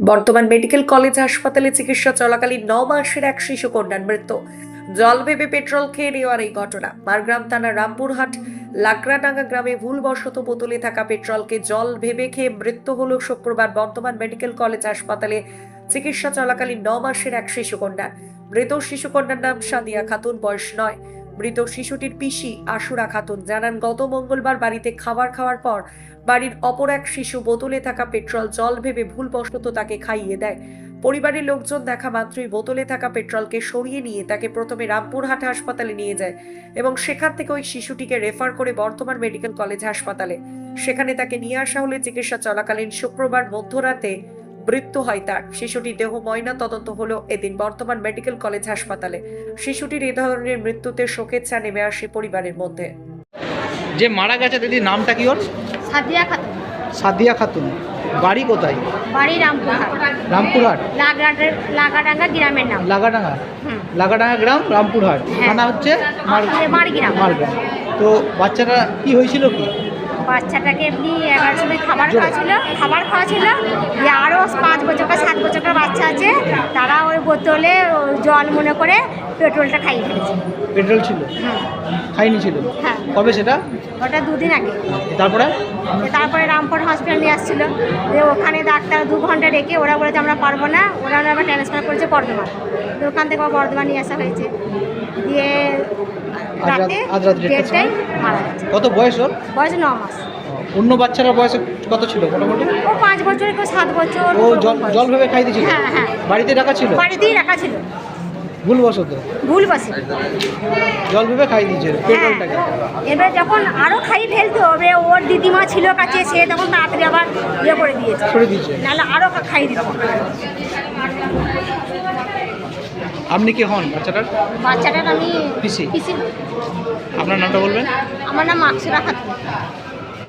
বর্তমান medical college হাসপাতালে চিকিৎসা চলাকালীন ন মাসের এক শিশু কন্যার মৃত্যু। জল ভেবে পেট্রোল খেয়ে নেওয়ার এই ঘটনা। মারগ্রাম থানার রামপুরহাট, লাকড়াডাঙ্গা গ্রামে ভুলবশত বোতলে থাকা পেট্রোলকে জল ভেবে খেয়ে মৃত্যু হল শুক্রবার বর্তমান মেডিকেল কলেজ হাসপাতালে। চিকিৎসা চলাকালীন ন মাসের এক শিশু কন্যা মৃত শিশু কন্যার নাম সাদিয়া খাতুন, বয়স নয়। মৃত শিশুটির পিসি আশুরা খাতুন জানান, গত মঙ্গলবার বাড়িতে খাবার খাওয়ার পর বাড়ির অপর এক শিশু বোতলে থাকা পেট্রোল জল ভেবে ভুলবশত তাকে খাইয়ে দেয়। পরিবারের লোকজন দেখা মাত্রই বোতলে থাকা পেট্রোলকে সরিয়ে নিয়ে তাকে প্রথমে রামপুরহাট হাসপাতালে নিয়ে যায় এবং সেখান থেকে ওই শিশুটিকে রেফার করে বর্তমান মেডিকেল কলেজ হাসপাতালে। সেখানে তাকে নিয়ে আসা হলে চিকিৎসা চলাকালীন শুক্রবার মধ্যরাতে মৃত্যু হয় তার। শিশুটির দেহ ময়না তদন্ত হলো এদিন বর্তমান মেডিকেল কলেজ হাসপাতালে। শিশুটির এ ধরনের মৃত্যুতে শোকের ছা নেমে আসে পরিবারের মধ্যে। যে মারা গেছে দিদি নামটা কি ওর? সাদিয়া খাতুন। সাদিয়া খাতুন। বাড়ি কোথায়? বাড়ি রামপুরহাট। রামপুরহাট? লাগাডার লাগাডাঙ্গা গ্রামের নাম। লাগাডাঙ্গা? হুম। লাগাডাঙ্গা গ্রাম রামপুরহাট। হ্যাঁ। থানা হচ্ছে মার- মারগ্রাম মারগ্রাম তো বাচ্চাটা কি হয়েছিল কি? বাচ্চাটাকে এমনি এগারো সময় খাবার খাওয়া ছিল খাবার খাওয়া ছিল দিয়ে আরও পাঁচ বছর বা সাত বছরকার বাচ্চা আছে তারা ওই বোতলে জল মনে করে পেট্রোলটা খাইয়ে ফেলেছে। পেট্রোল ছিল? হ্যাঁ খাইনি ছিল? হ্যাঁ। কবে সেটা? ওটা দুদিন আগে। তারপরে? তারপরে রামপুর হসপিটাল নিয়ে আসছিল। দিয়ে ওখানে ডাক্তার দু ঘণ্টা রেখে ওরা বলেছে আমরা পারব না ওরা আবার ট্রান্সফার করেছে বর্ধমান। দিয়ে ওখান থেকে আবার বর্ধমান নিয়ে আসা হয়েছে। দিয়ে রাতে দেড়টায় মারা গেছে। কত বয়স ওর? বয়স ন মাস। অন্য বাচ্চারা বয়স কত ছিল মোটামুটি? ও পাঁচ বছর কেউ সাত বছর ও জল জল ভেবে খাই দিয়েছিল হ্যাঁ হ্যাঁ। বাড়িতে রাখা ছিল? বাড়িতেই রাখা ছিল। ভুলবশত। ভুল বাসে জল ভেবে খাই দিয়েছিল পেট্রোলটাকে। এবার যখন আরও খাই ফেলতো এবার ওর দিদিমা ছিল কাছে সে তখন তাড়াতাড়ি আবার ইয়ে করে দিয়েছে। ছড়ে দিয়েছে। নাহলে আরও খাই দিত। আপনি কি হন বাচ্চাটার? বাচ্চাটার আমি পিসি। পিসি আপনার নামটা বলবেন? আমার নাম মাকসুরা খাতুন।